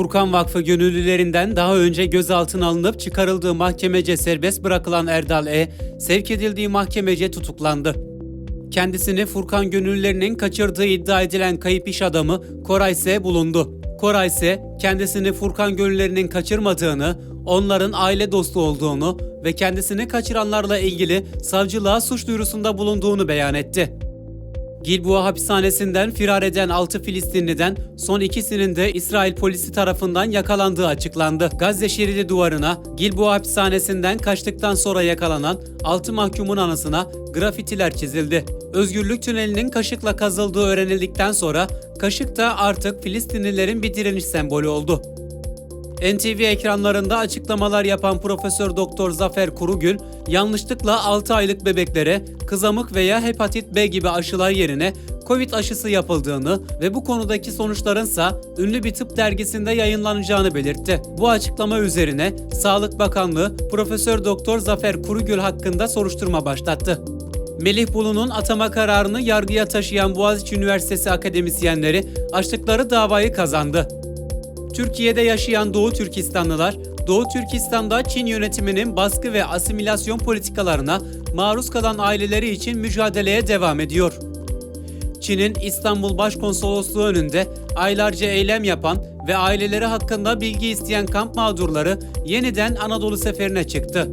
Furkan Vakfı gönüllülerinden daha önce gözaltına alınıp çıkarıldığı mahkemece serbest bırakılan Erdal E, sevk edildiği mahkemece tutuklandı. Kendisini Furkan gönüllülerinin kaçırdığı iddia edilen kayıp iş adamı Koray S. bulundu. Koray ise kendisini Furkan gönüllülerinin kaçırmadığını, onların aile dostu olduğunu ve kendisini kaçıranlarla ilgili savcılığa suç duyurusunda bulunduğunu beyan etti. Gilboa hapishanesinden firar eden 6 Filistinliden son ikisinin de İsrail polisi tarafından yakalandığı açıklandı. Gazze şeridi duvarına Gilboa hapishanesinden kaçtıktan sonra yakalanan 6 mahkumun anısına grafitiler çizildi. Özgürlük tünelinin kaşıkla kazıldığı öğrenildikten sonra kaşık da artık Filistinlilerin bir direniş sembolü oldu. NTV ekranlarında açıklamalar yapan Profesör Doktor Zafer Kurugül, yanlışlıkla 6 aylık bebeklere kızamık veya hepatit B gibi aşılar yerine Covid aşısı yapıldığını ve bu konudaki sonuçlarınsa ünlü bir tıp dergisinde yayınlanacağını belirtti. Bu açıklama üzerine Sağlık Bakanlığı Profesör Doktor Zafer Kurugül hakkında soruşturma başlattı. Melih Bulu'nun atama kararını yargıya taşıyan Boğaziçi Üniversitesi akademisyenleri açtıkları davayı kazandı. Türkiye'de yaşayan Doğu Türkistanlılar, Doğu Türkistan'da Çin yönetiminin baskı ve asimilasyon politikalarına maruz kalan aileleri için mücadeleye devam ediyor. Çin'in İstanbul Başkonsolosluğu önünde aylarca eylem yapan ve aileleri hakkında bilgi isteyen kamp mağdurları yeniden Anadolu seferine çıktı.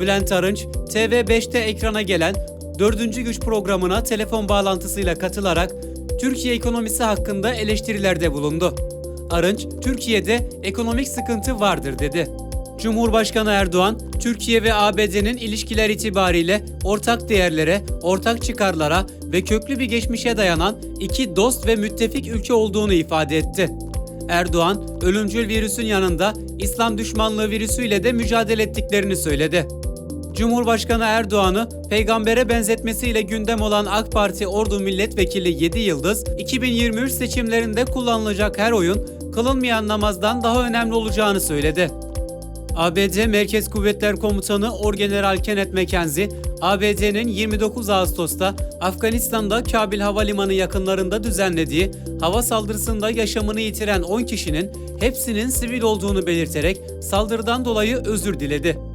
Bülent Arınç, TV5'te ekrana gelen 4. Güç programına telefon bağlantısıyla katılarak Türkiye ekonomisi hakkında eleştirilerde bulundu. Arınç, Türkiye'de ekonomik sıkıntı vardır dedi. Cumhurbaşkanı Erdoğan, Türkiye ve ABD'nin ilişkiler itibariyle ortak değerlere, ortak çıkarlara ve köklü bir geçmişe dayanan iki dost ve müttefik ülke olduğunu ifade etti. Erdoğan, ölümcül virüsün yanında İslam düşmanlığı virüsüyle de mücadele ettiklerini söyledi. Cumhurbaşkanı Erdoğan'ı peygambere benzetmesiyle gündem olan AK Parti Ordu Milletvekili 7 Yıldız, 2023 seçimlerinde kullanılacak her oyun kılınmayan namazdan daha önemli olacağını söyledi. ABD Merkez Kuvvetler Komutanı Orgeneral Kenneth McKenzie, ABD'nin 29 Ağustos'ta Afganistan'da Kabil Havalimanı yakınlarında düzenlediği hava saldırısında yaşamını yitiren 10 kişinin hepsinin sivil olduğunu belirterek saldırıdan dolayı özür diledi.